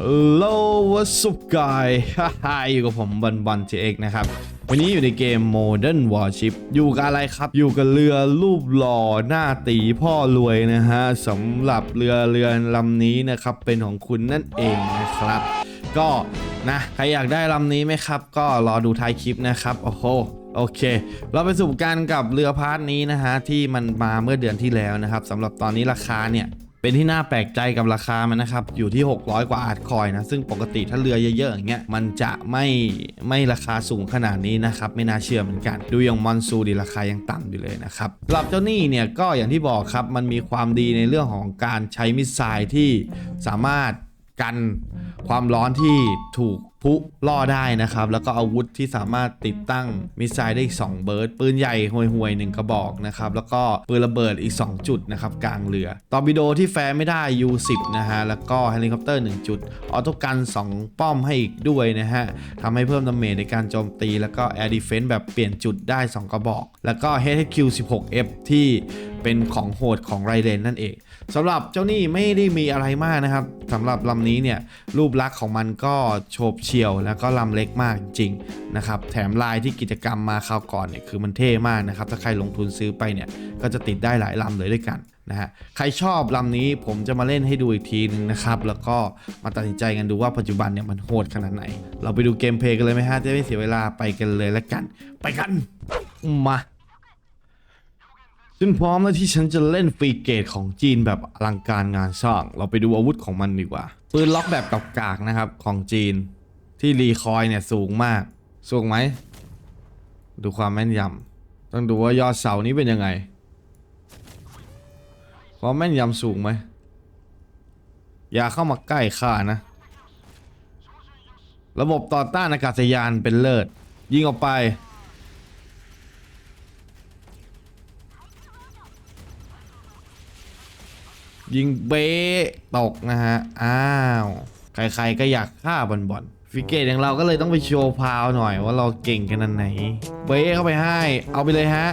Hello what's up guy ฮ่าฮ่าอยู่กับผมบันบันเอ็กนะครับ วันนี้อยู่ในเกม Modern Warship อยู่กับอะไรครับ อยู่กับเรือรูปหล่อหน้าตีพ่อรวยนะฮะสำหรับเรือเรือนลำนี้นะครับ เป็นของคุณนั่นเองนะครับ ก็นะใครอยากได้ลำนี้ไหมครับ ก็รอดูท้ายคลิปนะครับโอ้โหโอเค เราไปสู่กันกับเรือพาร์ทนี้นะฮะที่มันมาเมื่อเดือนที่แล้วนะครับสำหรับตอนนี้ราคาเนี่ย เป็นที่น่าแปลกใจกับราคามันนะครับ อยู่ที่ 600 กว่าอาร์ตคอยนะ ซึ่งปกติถ้าเรือเยอะๆอย่างเงี้ยมันจะไม่ไม่ราคาสูงขนาดนี้นะครับ ไม่น่าเชื่อเหมือนกัน ดูอย่างมอนซูดีราคายังต่ำอยู่เลยนะครับสำหรับเจ้านี่เนี่ยก็อย่างที่บอกครับมันมีความดีในเรื่องของการใช้มิสไซล์ที่สามารถกันความร้อนที่ถูก พลุล่อได้นะครับ แล้วก็อาวุธที่สามารถติดตั้งมิสไซล์ได้อีก 2 เบิร์ด ปืนใหญ่ห่วยๆ1กระบอกนะครับ แล้วก็ปืนระเบิดอีก 2 จุดนะครับ กลางเรือ ตอร์ปิโดที่แฟร์ไม่ได้ U10 นะฮะ แล้วก็เฮลิคอปเตอร์ 1 จุด ออโต้กัน 2 ป้อมให้อีกด้วยนะฮะทำให้เพิ่มดาเมจในการโจมตี แล้วก็ Air Defense แบบเปลี่ยนจุดได้ 2 กระบอก แล้วก็ HQ 16F ที่เป็นของโหดของไรเดนนั่นเองสำหรับเจ้านี่ไม่ได้มีอะไรมากนะครับสำหรับลำนี้เนี่ยรูปลักษณ์ของมันก็โฉบเฉยว แล้วก็ลำเล็กมากจริงนะครับ แถมลายที่กิจกรรมมาคราวก่อนเนี่ยคือมันเท่มากนะครับ ถ้าใครลงทุนซื้อไปเนี่ยก็จะติดได้หลายลำเลยด้วยกันนะฮะ ใครชอบลำนี้ผมจะมาเล่นให้ดูอีกทีนึงนะครับ แล้วก็มาตัดสินใจกันดูว่าปัจจุบันเนี่ยมันโหดขนาดไหน เราไปดูเกมเพลย์กันเลยไหมฮะ จะไม่เสียเวลาไปกันเลยแล้วกัน ไปกัน มาฉันพร้อมแล้วที่ฉันจะเล่นฟรีเกตของจีนแบบอลังการงานสร้าง เราไปดูอาวุธของมันดีกว่า ปืนล็อกแบบกับกากนะครับของจีน ที่รีคอยเนี่ยสูงมาก สูงไหม ดูความแม่นยำต้องดูว่ายอดเสานี้เป็นยังไง ความแม่นยำสูงไหม อย่าเข้ามาใกล้ข้านะ ระบบต่อต้านอากาศยานเป็นเลิศ ยิงออกไป ยิงเบ๊ตกนะฮะ อ้าว ใครๆก็อยากฆ่าบอลบอล ฟิกเกตอย่างเราก็เลยต้องไปโชว์พาวหน่อยว่าเราเก่งขนาดไหน เบ๊ะเข้าไปให้ เอาไปเลยฮะ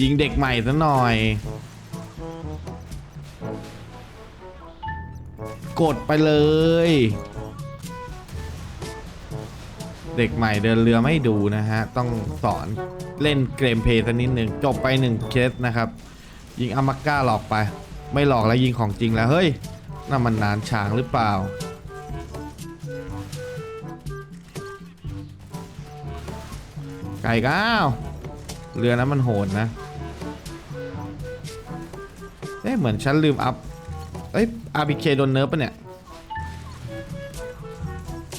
ยิงเด็กใหม่ซะหน่อย กดไปเลย เด็กใหม่เดินเรือไม่ดูนะฮะ ต้องสอน เล่นเกมเพย์สักนิดหนึ่งจบไปหนึ่งเคสนะครับ ยิงอามาก้าหลอกไป ไม่หลอกแล้วยิงของจริงแล้วเฮ้ยน่ามันนานฉางหรือเปล่าไก่ก้าวเรือนั้นมันโหดนะเอ๊ะเหมือนฉันลืมอัพเอ้ย RPK โดนเนิร์ฟปะเนี่ย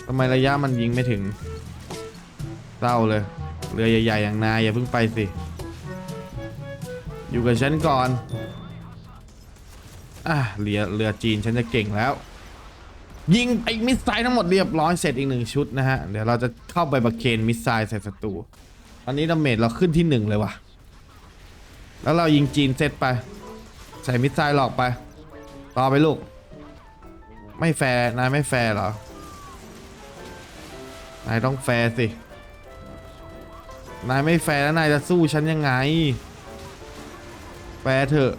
ทำไมระยะมันยิงไม่ถึงเศร้าเลย เรือใหญ่ๆอย่างนายอย่าเพิ่งไปสิ อยู่กับฉันก่อน อะเรือเรือจีนฉันจะเก่งแล้ว ยิงไอ้มิสไซล์ทั้งหมดเรียบร้อยเสร็จอีกหนึ่งชุดนะฮะ เดี๋ยวเราจะเข้าไปประเคนมิสไซล์ใส่ศัตรูตอนนี้ดาเมจเราขึ้นที่หนึ่งเลยว่ะ แล้วเรายิงจีนเสร็จไป ใส่มิสไซล์หลอกไป ต่อไปลูก ไม่แฟร์นายไม่แฟร์เหรอ นายต้องแฟร์สิ นายไม่แฟร์แล้วนายจะสู้ฉันยังไง แฟร์เถอะ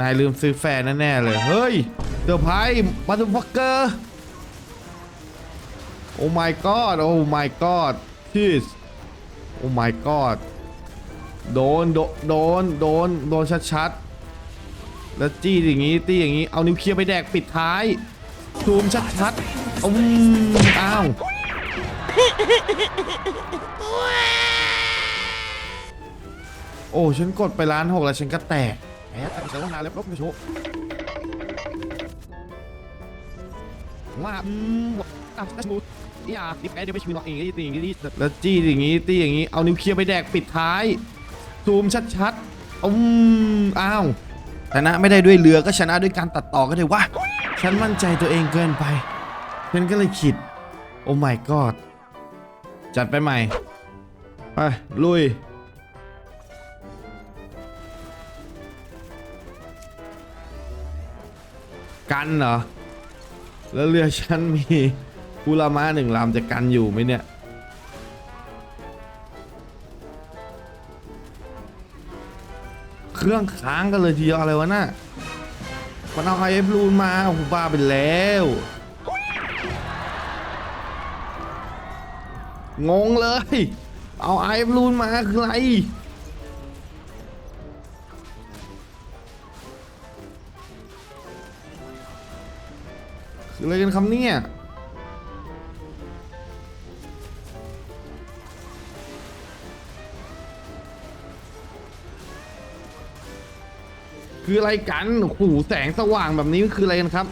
นายลืมซื้อแฟร์แน่ๆเลย เฮ้ยเดอร์ไพรส์มาดูฟักเกอร์โอ้ my god โอ้ my god พีสโอ้ my god โดน โดน โดน โดนชัดๆ แล้วจี้อย่างงี้ตี้อย่างงี้ เอานิวเคลียร์ไปแดกปิดท้าย ซูมชัดๆอืมอ้าว โอ้ฉันกดไปล้านหกแล้วฉันก็แตกแหมแต่ฉันต้องนานแล้วก็ไม่โชว์ว่าอืมอะสมูทอย่าดิแอดเดี๋ยวไปชิมหรอกเองตีอย่างนี้แล้วจี้อย่างนี้ตีอย่างนี้เอานิวเคลียร์ไปแดกปิดท้าย ซูมชัดๆอืมอ้าวชนะไม่ได้ด้วยเรือก็ชนะด้วยการตัดต่อก็ได้วะฉันมั่นใจตัวเองเกินไป ฉันก็เลยขิด โอ้ my god จัดไปใหม่ ไปลุย กันเหรอ แล้วเรือฉันมีกุลามาหนึ่งลำจะกันอยู่ไหมเนี่ย เครื่องค้างกันเลยทีเดียวอะไรวะน่ะมันเอาไอเอฟรูนมาโอ้โหบ้าไปแล้วงงเลย เอาไอเอฟรูนมาคืออะไรคืออะไรกันคำเนี่ยคืออะไรกันโอ้โหแสงสว่างแบบนี้คืออะไรกันครับ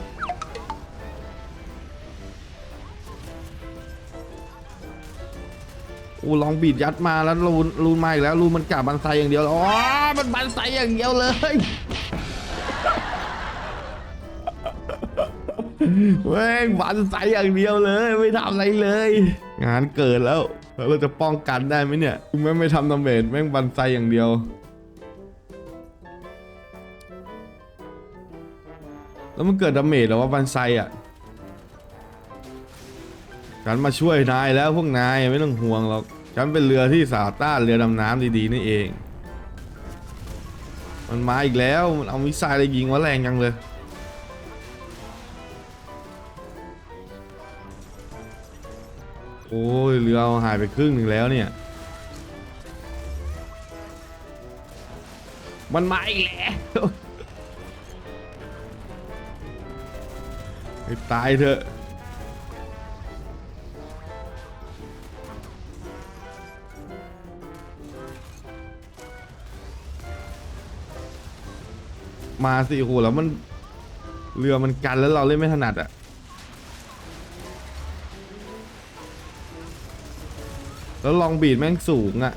อ้ลองบีดยัดมาแล้วรูนรูนมาอีกแล้วรูนมันกลับบันไซอย่างเดียวอ๋อมันบันไซอย่างเดียวเลยแม่งบันไซอย่างเดียวเลย ไม่ทำอะไรเลย งานเกิดแล้วแล้วเราจะป้องกันได้ไหมเนี่ยแม่งไม่ทำดาเมจแม่งบันไซอย่างเดียวแล้วมันเกิดดาเมจหรอว่าบันไซอะ ฉันมาช่วยนายแล้วพวกนายไม่ต้องห่วงหรอก ฉันเป็นเรือที่สาต้านเรือดำน้ำดีๆนี่เอง มันมาอีกแล้วมันเอามิสไซล์อะไรยิงวะแรงจังเลย โอ้ยเรือหายไปครึ่งหนึ่งแล้วเนี่ย มันมาอีกแล้วให้ตายเถอะ มาสิโอ้โหแล้วมัน เรือมันกันแล้วเราเล่นไม่ถนัดอะ่ะแล้วลองบีดแม่งสูงอะ่ะ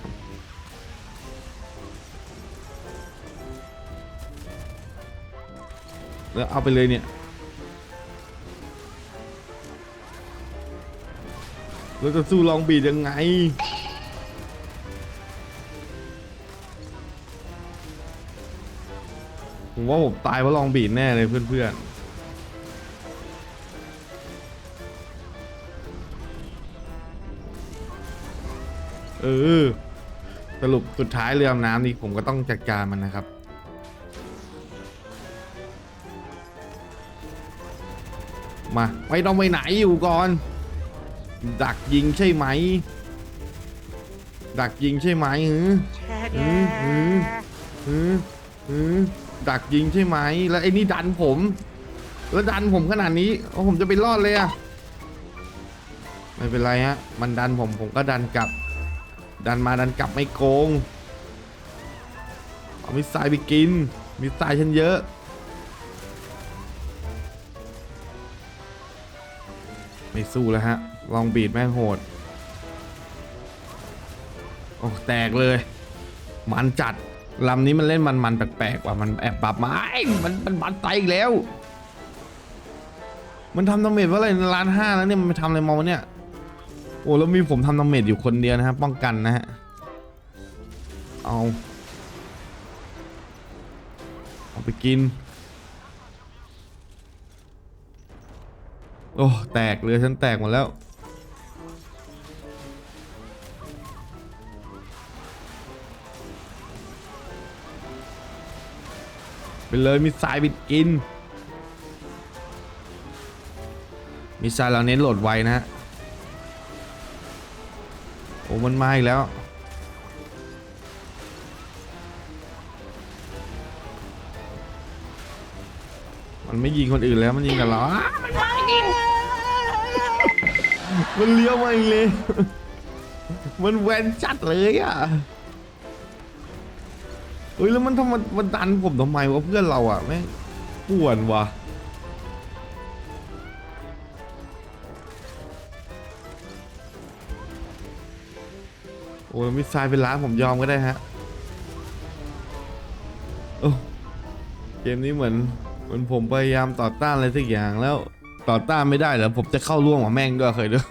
แล้วเอาไปเลยเนี่ยเราจะสู้ลองบีดยังไง ผมว่าผมตายเพราะลองบีดแน่เลยเพื่อนๆ เออ สรุปสุดท้ายเรือดำน้ำนี่ผมก็ต้องจัดการมันนะครับ มาไม่ต้องไปไหนอยู่ก่อน ดักยิงใช่ไหม ดักยิงใช่ไหมหือหือหือหือหือ ดักยิงใช่ไหมแล้วไอ้นี่ดันผม แล้วดันผมขนาดนี้เอาผมจะไปรอดเลยอะไม่เป็นไรฮะ มันดันผมผมก็ดันกลับ ดันมาดันกลับไม่โกง เอามิสไซล์ไปกิน มิสไซล์ฉันเยอะ ไม่สู้แล้วฮะ ลองบีดแม่งโหด โอ้ แตกเลย มันจัด ลำนี้มันเล่นมันมันๆแปลกๆว่ะมันแอบปรับมาไอ้มันมันบันไตอีกแล้ว มันทำดาเมจว่าอะไรล้านห้าแล้วเนี่ยมันไปทำอะไรมาวะเนี่ยโอ้แล้วมีผมทำดาเมจอยู่คนเดียวนะครับป้องกันนะฮะเอาเอาไปกิน โอ้แตกเรือฉันแตกหมดแล้ว ไปเลยมีสายบิดกิน มีสายเราเน้นโหลดไวนะฮะโอ้มันมาอีกแล้ว มันไม่ยิงคนอื่นแล้วมันยิงกับเราอ้ามันมาอีกมันเลี้ยวมาอีกเลย มันแวนจัดเลยอะ เฮ้ยแล้วมันทำมมันดันผมทำไมวะเพื่อนเราอะแม่งป่วนวะโอ้ยมิสไซล์เป็นล้านผมยอมก็ได้ฮะโอ้เกมนี้เหมือนเหมือนผมพยายามต่อต้านอะไรสักอย่างแล้วต่อต้านไม่ได้เหรอผมจะเข้าร่วมกับแม่งด้วยเคยด้วย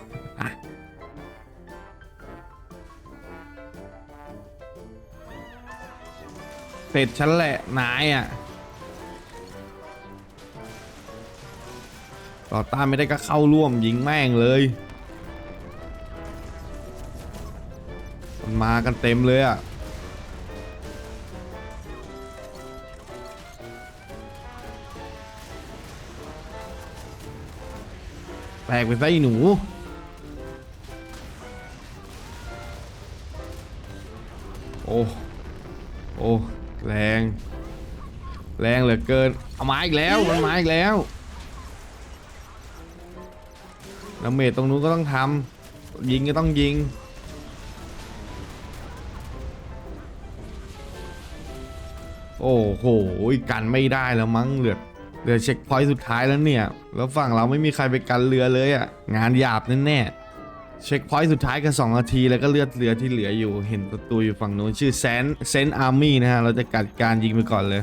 เสร็จฉันแหละนายอะต่อต้านไม่ได้ก็เข้าร่วมยิงแม่งเลยมันมากันเต็มเลยอะแตกไปซะอีหนู เอเกินเอามาอีกแล้วมันมาอีกแล้วน้ำเมจตรงนู้นก็ต้องทำยิงก็ต้องยิงโอ้โหกันไม่ได้แล้วมั้งเหลือเหลือเช็คพอยต์สุดท้ายแล้วเนี่ย แล้วฝั่งเราไม่มีใครไปกันเรือเลยอะ่ะ งานหยาบแน่ๆเช็คพอยต์สุดท้ายก็2นาทีแล้วก็เลือดเรือที่เหลืออยู่ เห็นประตูอยู่ฝั่งนู้นชื่อแซนเซนอาร์มี่นะฮะ เราจะกัดการยิงไปก่อนเลย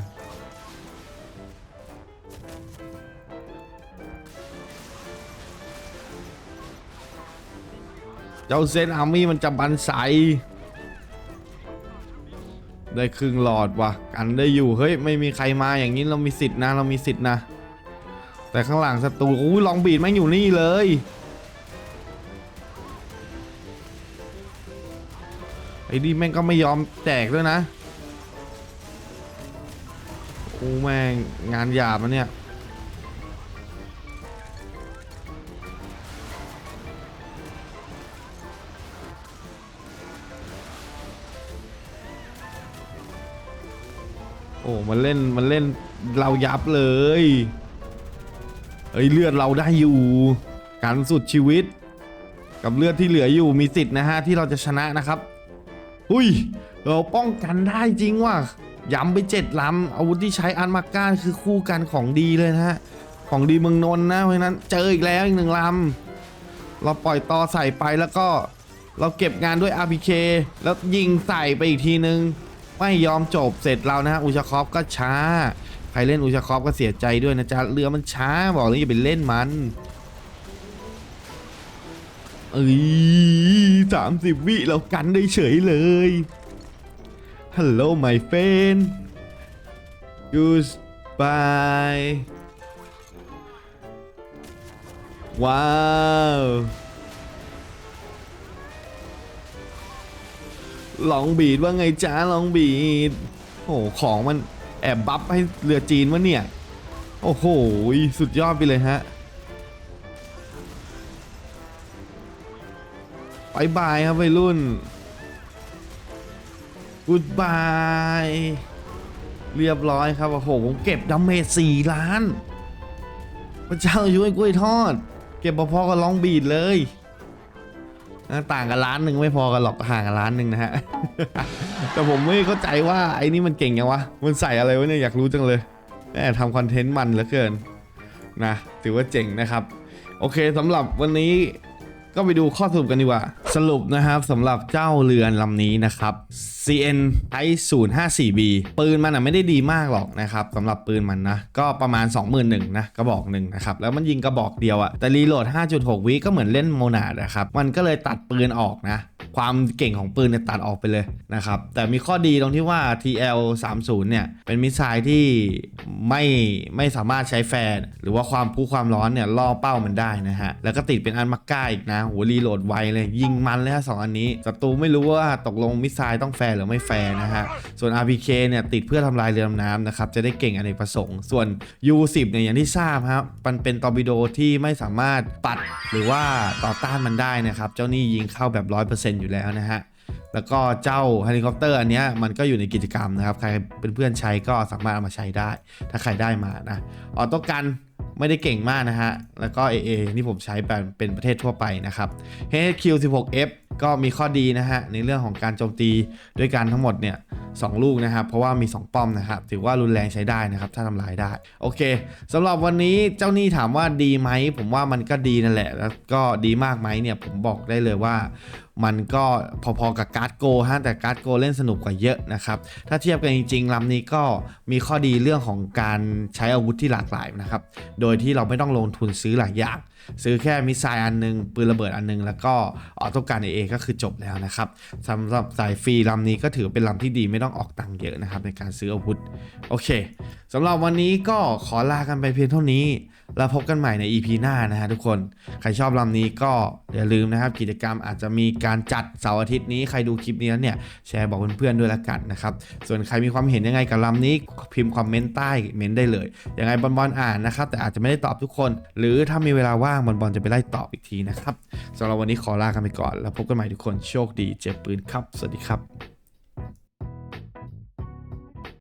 เจ้าเซนอาร์มี่มันจะบันใส ได้ครึ่งหลอดว่ะ กันได้อยู่ เฮ้ย ไม่มีใครมาอย่างนี้เรามีสิทธินะ เรามีสิทธินะ แต่ข้างหลังศัตรูอุ้ยลองบีดแม่งอยู่นี่เลย ไอ้นี่แม่งก็ไม่ยอมแตกด้วยนะโอ้แม่งงานหยาบมันเนี่ย อ้มันเล่นมันเล่นเรายับเลยเอ้ยเลือดเราได้อยู่การสุดชีวิต กับเลือดที่เหลืออยู่มีสิทธิ์นะฮะที่เราจะชนะนะครับหุยเราป้องกันได้จริงว่ะย้ำไปเจ็ดลำอาวุธที่ใช้อันมาก้านคือคู่กันของดีเลยนะฮะของดีเมืองนนนะเพราะฉะนั้นเจออีกแล้วอีกหนึ่งลำเราปล่อยต่อใส่ไปแล้วก็เราเก็บงานด้วย RPK แล้วยิงใส่ไปอีกทีนึง ไม่ยอมจบเสร็จเรานะฮะอุชาคอฟก็ช้า ใครเล่นอุชาคอฟก็เสียใจด้วยนะจ๊ะเรือมันช้าบอกเลยอย่าไปเล่นมันเอ้ยสามสิบวิเรากันได้เฉยเลยฮัลโหล my friend goodbye ว้าว ลองบีดว่าไงจ้าลองบีดโอ้โหของมันแอบบัฟให้เรือจีนวะเนี่ย โอ้โหสุดยอดไปเลยฮะบายบายครับวัยรุ่นกูดบายเรียบร้อยครับโอ้โหผมเก็บดาเมจสี่ล้าน พระเจ้าช่วยกล้วยทอด เก็บพอๆกับลองบีดเลย ต่างกันล้านหนึ่งไม่พอกันหรอกห่างกันล้านหนึ่งนะฮะ แต่ผมไม่เข้าใจว่าไอ้นี่มันเก่งยังวะ มันใส่อะไรวะเนี่ยอยากรู้จังเลยแม่ทำคอนเทนต์มันเหลือเกินนะถือว่าเจ๋งนะครับ โอเคสำหรับวันนี้ ก็ไปดูข้อสรุปกันดีกว่า สรุปนะครับสำหรับเจ้าเรือนลำนี้นะครับ CN ไอ 054B ปืนมันอะไม่ได้ดีมากหรอกนะครับสำหรับปืนมันนะ ก็ประมาณ 21,000นะกระบอกหนึ่งนะครับ แล้วมันยิงกระบอกเดียวอะแต่รีโหลด 5.6 วิก็เหมือนเล่นโมนาดนะครับ มันก็เลยตัดปืนออกนะ ความเก่งของปืนเนี่ยตัดออกไปเลยนะครับ แต่มีข้อดีตรงที่ว่า TL 30เนี่ยเป็นมิสไซล์ที่ไม่ไม่สามารถใช้แฟร์หรือว่าความพุความร้อนเนี่ยล่อเป้ามันได้นะฮะ แล้วก็ติดเป็นอันมักก้าอีกนะโหรีโหลดไวเลยยิงมันเลยฮะสองอันนี้ศัตรูไม่รู้ว่าตกลงมิสไซล์ต้องแฟร์หรือไม่แฟร์นะฮะ ส่วน RPK เนี่ยติดเพื่อทำลายเรือดำน้ำนะครับจะได้เก่งอเนกประสงค์ ส่วน U10 เนี่ยอย่างที่ทราบครับมันเป็นตอร์ปิโดที่ไม่สามารถปัดหรือว่าต่อต้านมันได้นะครับเจ้านี่ยิงเข้าแบบ 100%อยู่แล้วนะฮะ แล้วก็เจ้าเฮลิคอปเตอร์อันนี้มันก็อยู่ในกิจกรรมนะครับ ใครเป็นเพื่อนใช้ก็สามารถเอามาใช้ได้ ถ้าใครได้มานะออโต้กันไม่ได้เก่งมากนะฮะ แล้วก็ AA ที่ผมใช้แบบเป็นประเทศทั่วไปนะครับ HQ16F ก็มีข้อดีนะฮะ ในเรื่องของการโจมตีด้วยกันทั้งหมดเนี่ยสองลูกนะครับ เพราะว่ามี 2 ป้อมนะครับ ถือว่ารุนแรงใช้ได้นะครับ ถ้าทำลายได้ โอเคสำหรับวันนี้เจ้านี้ถามว่าดีไหม ผมว่ามันก็ดีนั่นแหละ แล้วก็ดีมากไหมเนี่ยผมบอกได้เลยว่า มันก็พอๆกับการ์ดโกฮะแต่การ์ดโกเล่นสนุกกว่าเยอะนะครับ ถ้าเทียบกันจริงๆลำนี้ก็มีข้อดีเรื่องของการใช้อาวุธที่หลากหลายนะครับ โดยที่เราไม่ต้องลงทุนซื้อหลายอย่าง ซื้อแค่มิสไซล์อันหนึง ปืนระเบิดอันหนึง แล้วก็ออโต้การเอก็คือจบแล้วนะครับสำหรับสายฟรีลำนี้ก็ถือเป็นลำที่ดีไม่ต้องออกตังค์เยอะนะครับในการซื้ออาวุธโอเคสำหรับวันนี้ก็ขอลากันไปเพียงเท่านี้ แล้วพบกันใหม่ใน EP หน้านะฮะทุกคน ใครชอบลำนี้ก็อย่าลืมนะครับ กิจกรรมอาจจะมีการจัดเสาร์อาทิตย์นี้ใครดูคลิปนี้แล้วเนี่ยแชร์บอกเพื่อนๆด้วยละกันนะครับ ส่วนใครมีความเห็นยังไงกับลำนี้พิมพ์คอมเมนต์ใต้เมนต์ได้เลย ยังไงบอลบอลอ่านนะครับ แต่อาจจะไม่ได้ตอบทุกคน หรือถ้ามีเวลาว่างางบอลบอลจะไปไล่ตอบอีกทีนะครับสำหรับวันนี้ขอลากันไปก่อน แล้วพบกันใหม่ทุกคนโชคดีเจ็บปืนครับ สวัสดีครับ